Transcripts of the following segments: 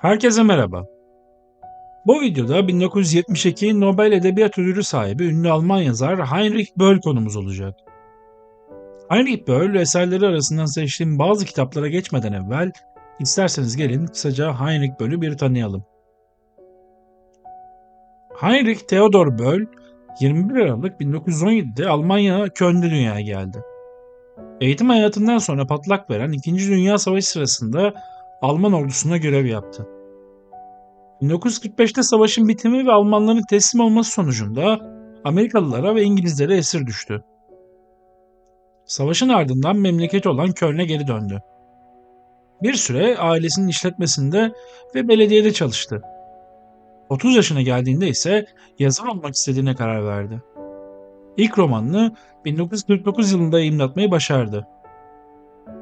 Herkese merhaba. Bu videoda 1972 Nobel Edebiyat Ödülü sahibi ünlü Alman yazar Heinrich Böll konumuz olacak. Heinrich Böll eserleri arasından seçtiğim bazı kitaplara geçmeden evvel isterseniz gelin kısaca Heinrich Böll'ü bir tanıyalım. Heinrich Theodor Böll 21 Aralık 1917'de Almanya Köln'de dünyaya geldi. Eğitim hayatından sonra patlak veren 2. Dünya Savaşı sırasında Alman ordusuna görev yaptı. 1945'te savaşın bitimi ve Almanların teslim olması sonucunda Amerikalılara ve İngilizlere esir düştü. Savaşın ardından memleketi olan Köln'e geri döndü. Bir süre ailesinin işletmesinde ve belediyede çalıştı. 30 yaşına geldiğinde ise yazar olmak istediğine karar verdi. İlk romanını 1949 yılında yayımlatmayı başardı.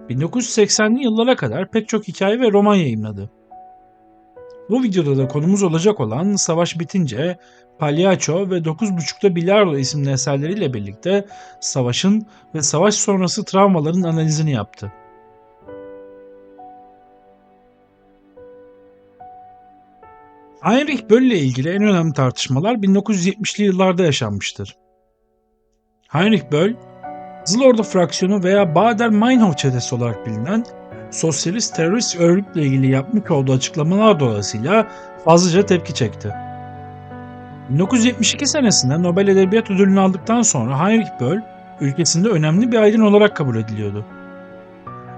1980'li yıllara kadar pek çok hikaye ve roman yayımladı. Bu videoda da konumuz olacak olan Savaş Bitince, Palyaço ve 9.30'da Bilardo isimli eserleriyle birlikte savaşın ve savaş sonrası travmaların analizini yaptı. Heinrich Böll ile ilgili en önemli tartışmalar 1970'li yıllarda yaşanmıştır. Heinrich Böll, Kızıl Ordu fraksiyonu veya Baader-Meinhof çetesi olarak bilinen sosyalist terörist örgütle ilgili yapmış olduğu açıklamalar dolayısıyla fazlaca tepki çekti. 1972 senesinde Nobel Edebiyat Ödülünü aldıktan sonra Heinrich Böll ülkesinde önemli bir aydın olarak kabul ediliyordu.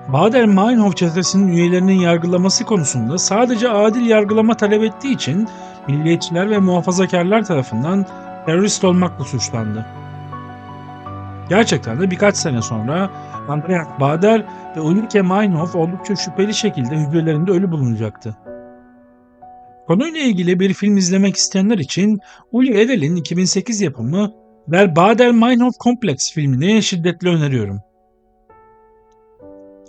Baader-Meinhof çetesinin üyelerinin yargılaması konusunda sadece adil yargılama talep ettiği için milliyetçiler ve muhafazakarlar tarafından terörist olmakla suçlandı. Gerçekten de birkaç sene sonra Andreas Bader ve Ulrike Meinhof oldukça şüpheli şekilde hücrelerinde ölü bulunacaktı. Konuyla ilgili bir film izlemek isteyenler için Uli Edel'in 2008 yapımı Der Bader-Meinhof Kompleks filmini şiddetle öneriyorum.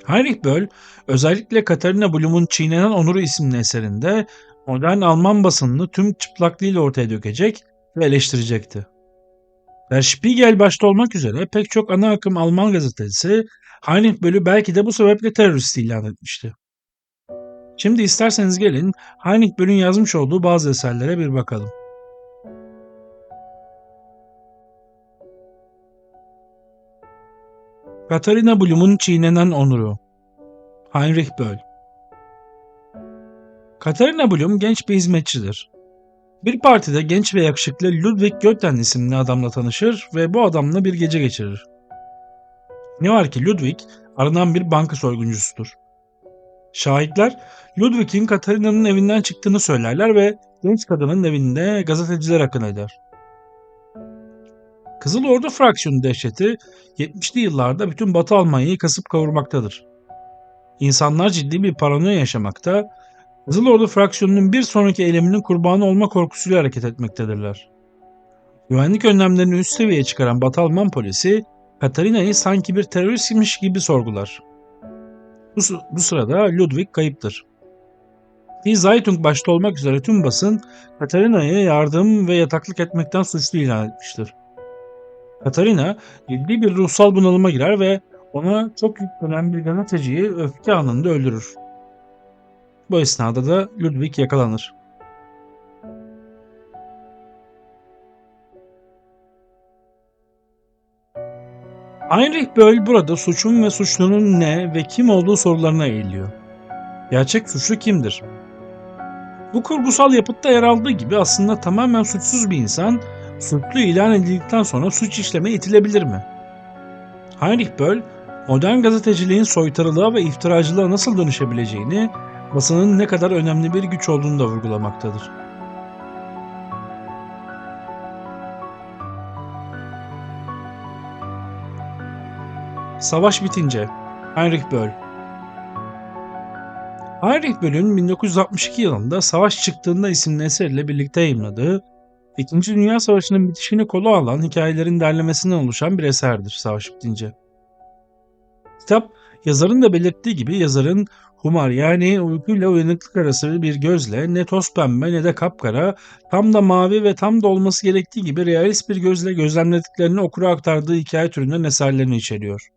Heinrich Böll özellikle Katharina Blum'un Çiğnenen Onuru isimli eserinde modern Alman basınını tüm çıplaklığıyla ortaya dökecek ve eleştirecekti. Der Spiegel başta olmak üzere pek çok ana akım Alman gazetesi Heinrich Böll'ü belki de bu sebeple terörist ilan etmişti. Şimdi isterseniz gelin Heinrich Böll'ün yazmış olduğu bazı eserlere bir bakalım. Katharina Blum'un Çiğnenen Onuru Heinrich Böll Katharina Blum genç bir hizmetçidir. Bir partide genç ve yakışıklı Ludwig Götten isimli adamla tanışır ve bu adamla bir gece geçirir. Ne var ki Ludwig aranan bir banka soyguncusudur. Şahitler Ludwig'in Katarina'nın evinden çıktığını söylerler ve genç kadının evinde gazeteciler akın eder. Kızıl Ordu fraksiyonu dehşeti 70'li yıllarda bütün Batı Almanya'yı kasıp kavurmaktadır. İnsanlar ciddi bir paranoya yaşamakta Kızıl Ordu fraksiyonunun bir sonraki eyleminin kurbanı olma korkusuyla hareket etmektedirler. Güvenlik önlemlerini üst seviyeye çıkaran Batı Alman polisi Katarina'yı sanki bir teröristmiş gibi sorgular. Bu, bu sırada Ludwig kayıptır. Die Zeitung başta olmak üzere tüm basın Katarina'ya yardım ve yataklık etmekten suçlu ilan etmiştir. Katarina ciddi bir ruhsal bunalıma girer ve ona çok yüklenen bir gazeteciyi öfke anında öldürür. Bu esnada da Ludwig yakalanır. Heinrich Böll burada suçun ve suçlunun ne ve kim olduğu sorularına eğiliyor. Gerçek suçlu kimdir? Bu kurgusal yapıtta yer aldığı gibi aslında tamamen suçsuz bir insan suçlu ilan edildikten sonra suç işleme itilebilir mi? Heinrich Böll, modern gazeteciliğin soytarılığa ve iftiracılığa nasıl dönüşebileceğini basının ne kadar önemli bir güç olduğunu da vurgulamaktadır. Savaş bitince Heinrich Böll Heinrich Böll'ün 1962 yılında Savaş Çıktığında isimli eseriyle birlikte yayımladığı İkinci Dünya Savaşı'nın bitişini kolu alan hikayelerin derlemesinden oluşan bir eserdir Savaş Bitince. Kitap yazarın da belirttiği gibi yazarın Humar yani uykuyla uyanıklık arası bir gözle ne toz pembe ne de kapkara tam da mavi ve tam da olması gerektiği gibi realist bir gözle gözlemlediklerini okura aktardığı hikaye türünden eserlerini içeriyor.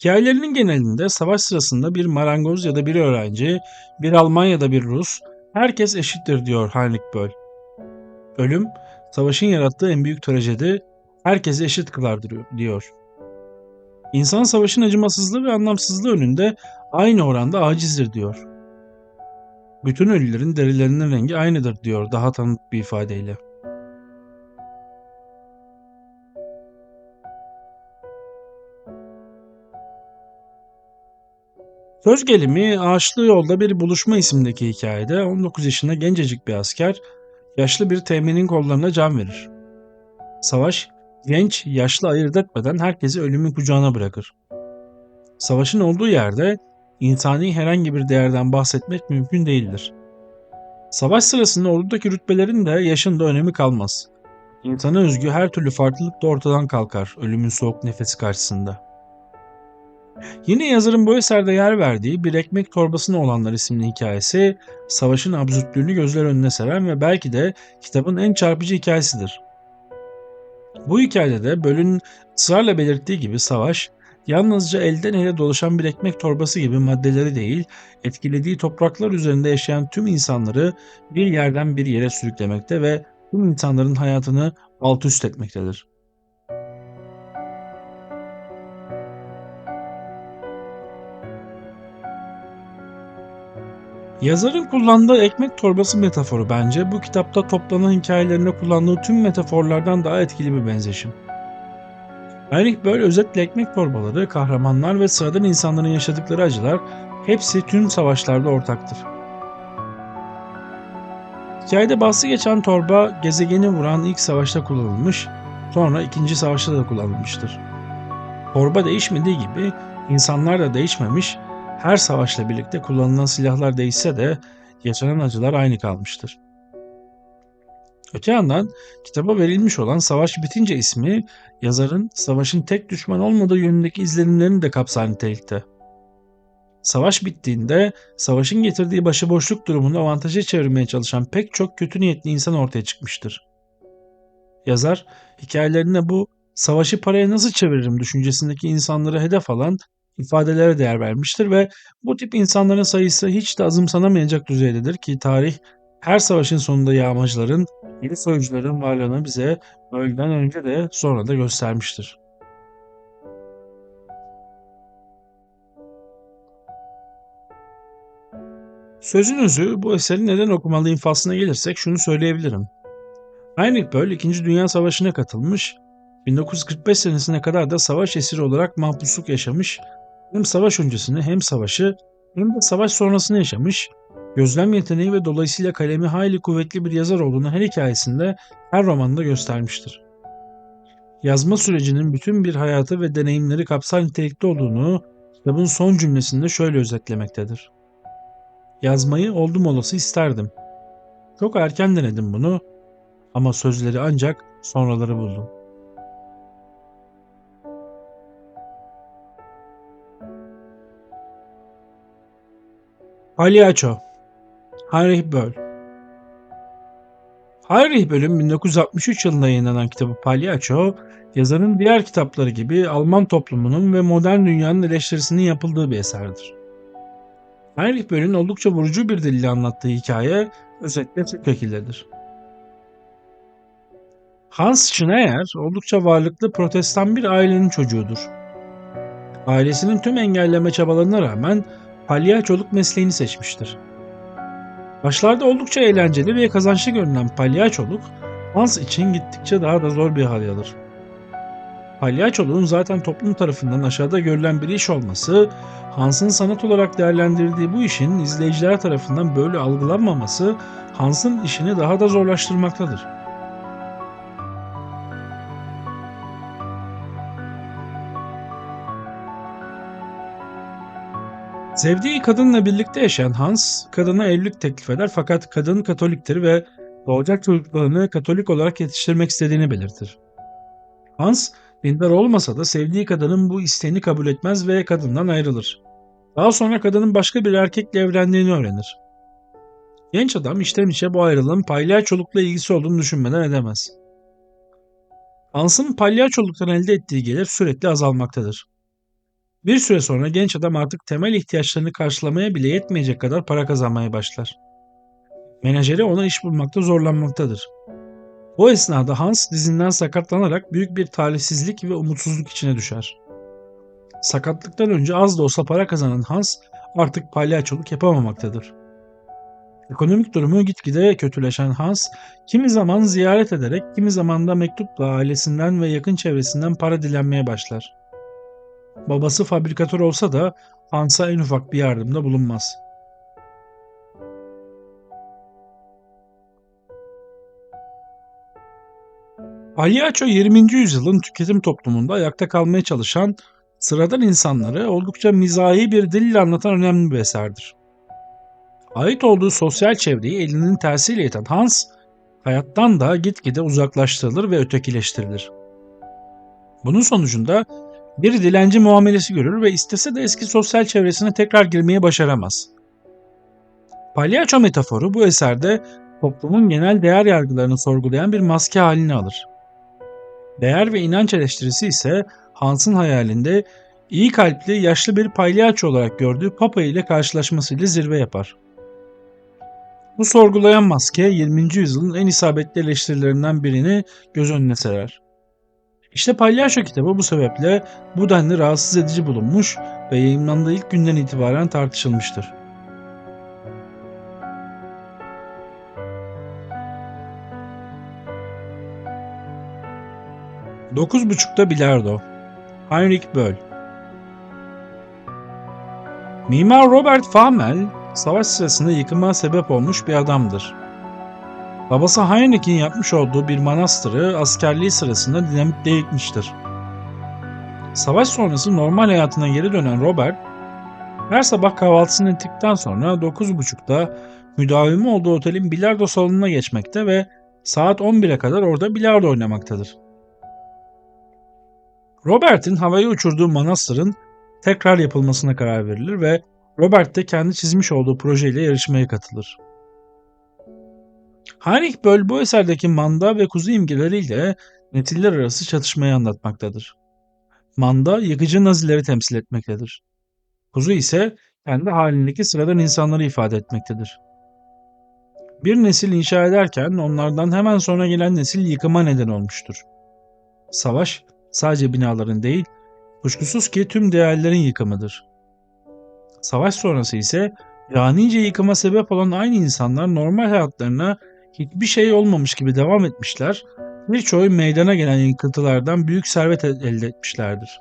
Hikayelerinin genelinde savaş sırasında bir marangoz ya da bir öğrenci, bir Alman ya da bir Rus, herkes eşittir diyor Heinrich Böll. Ölüm, savaşın yarattığı en büyük trajedi, herkesi eşit kılar diyor. İnsan savaşın acımasızlığı ve anlamsızlığı önünde aynı oranda acizdir diyor. Bütün ölülerin derilerinin rengi aynıdır diyor daha tanıdık bir ifadeyle. Söz gelimi Ağaçlı Yolda Bir Buluşma isimdeki hikayede 19 yaşında gencecik bir asker yaşlı bir teminin kollarına can verir. Savaş genç yaşlı ayırt etmeden herkesi ölümün kucağına bırakır. Savaşın olduğu yerde insani herhangi bir değerden bahsetmek mümkün değildir. Savaş sırasında ordudaki rütbelerin de yaşın da önemi kalmaz. İnsana özgü her türlü farklılık da ortadan kalkar ölümün soğuk nefesi karşısında. Yine yazarın bu eserde yer verdiği Bir Ekmek Torbasına Olanlar isimli hikayesi, savaşın absürtlüğünü gözler önüne seren ve belki de kitabın en çarpıcı hikayesidir. Bu hikayede de Böl'ün ısrarla belirttiği gibi savaş, yalnızca elden ele dolaşan bir ekmek torbası gibi maddeleri değil, etkilediği topraklar üzerinde yaşayan tüm insanları bir yerden bir yere sürüklemekte ve tüm insanların hayatını alt üst etmektedir. Yazarın kullandığı ekmek torbası metaforu bence bu kitapta toplanan hikayelerinde kullandığı tüm metaforlardan daha etkili bir benzeşim. Heinrich böyle özetle ekmek torbaları, kahramanlar ve sıradan insanların yaşadıkları acılar hepsi tüm savaşlarda ortaktır. Hikayede bahsi geçen torba gezegeni vuran ilk savaşta kullanılmış, sonra ikinci savaşta da kullanılmıştır. Torba değişmediği gibi insanlar da değişmemiş her savaşla birlikte kullanılan silahlar değişse de yaşanan acılar aynı kalmıştır. Öte yandan kitaba verilmiş olan Savaş Bitince ismi yazarın savaşın tek düşman olmadığı yönündeki izlenimlerini de kapsar nitelikte. Savaş bittiğinde savaşın getirdiği başıboşluk durumunu avantaja çevirmeye çalışan pek çok kötü niyetli insan ortaya çıkmıştır. Yazar hikayelerinde bu savaşı paraya nasıl çeviririm düşüncesindeki insanları hedef alan ifadelere değer vermiştir ve bu tip insanların sayısı hiç de azımsanamayacak düzeydedir ki tarih her savaşın sonunda yağmacıların, yeni soyucuların varlığını bize öğleden önce de sonra da göstermiştir. Sözün özü bu eseri neden okumalıyım faslına gelirsek şunu söyleyebilirim. Heinrich Böll 2. Dünya Savaşı'na katılmış, 1945 senesine kadar da savaş esiri olarak mahpusluk yaşamış hem savaş öncesini hem savaşı hem de savaş sonrasını yaşamış, gözlem yeteneği ve dolayısıyla kalemi hayli kuvvetli bir yazar olduğunu her hikayesinde, her romanında göstermiştir. Yazma sürecinin bütün bir hayatı ve deneyimleri kapsar nitelikte olduğunu kitabın son cümlesinde şöyle özetlemektedir. Yazmayı oldum olası isterdim. Çok erken denedim bunu ama sözleri ancak sonraları buldum. Palyaço Heinrich Böll Heinrich Böll'ün 1963 yılında yayınlanan kitabı Palyaço, yazarın diğer kitapları gibi Alman toplumunun ve modern dünyanın eleştirisinin yapıldığı bir eserdir. Heinrich Böll'ün oldukça vurucu bir dille anlattığı hikaye özetle şu şekildedir. Hans Schneier oldukça varlıklı protestan bir ailenin çocuğudur. Ailesinin tüm engelleme çabalarına rağmen palyaçoluk mesleğini seçmiştir. Başlarda oldukça eğlenceli ve kazançlı görünen palyaçoluk Hans için gittikçe daha da zor bir hal alır. Palyaçoluğun zaten toplum tarafından aşağıda görülen bir iş olması, Hans'ın sanat olarak değerlendirdiği bu işin izleyiciler tarafından böyle algılanmaması Hans'ın işini daha da zorlaştırmaktadır. Sevdiği kadınla birlikte yaşayan Hans, kadına evlilik teklif eder fakat kadın Katoliktir ve doğacak çocuklarını Katolik olarak yetiştirmek istediğini belirtir. Hans, dindar olmasa da sevdiği kadının bu isteğini kabul etmez ve kadından ayrılır. Daha sonra kadının başka bir erkekle evlendiğini öğrenir. Genç adam içten içe bu ayrılığın palyaçolukla ilgisi olduğunu düşünmeden edemez. Hans'ın palyaçoluktan elde ettiği gelir sürekli azalmaktadır. Bir süre sonra genç adam artık temel ihtiyaçlarını karşılamaya bile yetmeyecek kadar para kazanmaya başlar. Menajeri ona iş bulmakta zorlanmaktadır. Bu esnada Hans dizinden sakatlanarak büyük bir talihsizlik ve umutsuzluk içine düşer. Sakatlıktan önce az da olsa para kazanan Hans artık palyaçoluk yapamamaktadır. Ekonomik durumu gitgide kötüleşen Hans, kimi zaman ziyaret ederek, kimi zaman da mektupla ailesinden ve yakın çevresinden para dilenmeye başlar. Babası fabrikatör olsa da Hans'a en ufak bir yardımda bulunmaz. Palyaço 20. yüzyılın tüketim toplumunda ayakta kalmaya çalışan sıradan insanları oldukça mizahi bir dille anlatan önemli bir eserdir. Ait olduğu sosyal çevreyi elinin tersiyle iten Hans, hayattan da gitgide uzaklaştırılır ve ötekileştirilir. Bunun sonucunda bir dilenci muamelesi görür ve istese de eski sosyal çevresine tekrar girmeyi başaramaz. Palyaço metaforu bu eserde toplumun genel değer yargılarını sorgulayan bir maske halini alır. Değer ve inanç eleştirisi ise Hans'ın hayalinde iyi kalpli yaşlı bir palyaço olarak gördüğü Papa ile karşılaşmasıyla zirve yapar. Bu sorgulayan maske 20. yüzyılın en isabetli eleştirilerinden birini göz önüne serer. İşte Palyaço kitabı bu sebeple bu denli rahatsız edici bulunmuş ve yayınlandığı ilk günden itibaren tartışılmıştır. Dokuz buçukta bilardo. Heinrich Böll Mimar Robert Famel, savaş sırasında yıkıma sebep olmuş bir adamdır. Babası Heinrich'in yapmış olduğu bir manastırı askerliği sırasında dinamitle yıkmıştır. Savaş sonrası normal hayatına geri dönen Robert, her sabah kahvaltısını ettikten sonra 9.30'da müdavimi olduğu otelin bilardo salonuna geçmekte ve saat 11'e kadar orada bilardo oynamaktadır. Robert'in havaya uçurduğu manastırın tekrar yapılmasına karar verilir ve Robert de kendi çizmiş olduğu projeyle yarışmaya katılır. Heinrich Böll bu eserdeki manda ve kuzu imgeleriyle nesiller arası çatışmayı anlatmaktadır. Manda yıkıcı nazileri temsil etmektedir. Kuzu ise kendi halindeki sıradan insanları ifade etmektedir. Bir nesil inşa ederken onlardan hemen sonra gelen nesil yıkıma neden olmuştur. Savaş sadece binaların değil, kuşkusuz ki tüm değerlerin yıkımıdır. Savaş sonrası ise canice yıkıma sebep olan aynı insanlar normal hayatlarına hiçbir şey olmamış gibi devam etmişler, birçoğu meydana gelen yıkıntılardan büyük servet elde etmişlerdir.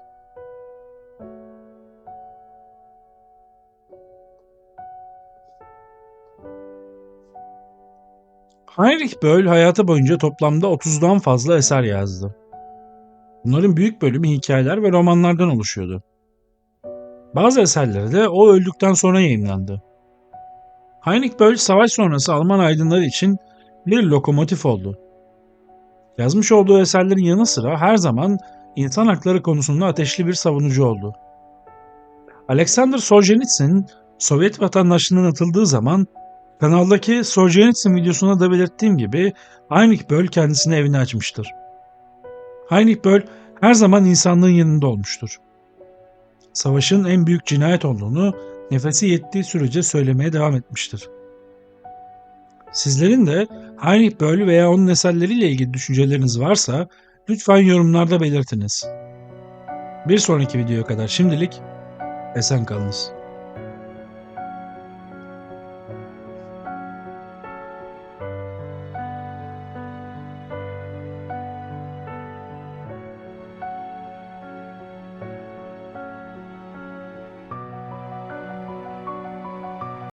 Heinrich Böll hayatı boyunca toplamda 30'dan fazla eser yazdı. Bunların büyük bölümü hikayeler ve romanlardan oluşuyordu. Bazı eserleri de o öldükten sonra yayınlandı. Heinrich Böll savaş sonrası Alman aydınları için bir lokomotif oldu. Yazmış olduğu eserlerin yanı sıra her zaman insan hakları konusunda ateşli bir savunucu oldu. Alexander Solzhenitsyn Sovyet vatandaşlığından atıldığı zaman kanaldaki Solzhenitsyn videosunda da belirttiğim gibi Heinrich Böll kendisine evini açmıştır. Heinrich Böll her zaman insanlığın yanında olmuştur. Savaşın en büyük cinayet olduğunu nefesi yettiği sürece söylemeye devam etmiştir. Sizlerin de Heinrich Böll veya onun eserleriyle ilgili düşünceleriniz varsa lütfen yorumlarda belirtiniz. Bir sonraki videoya kadar şimdilik esen kalınız.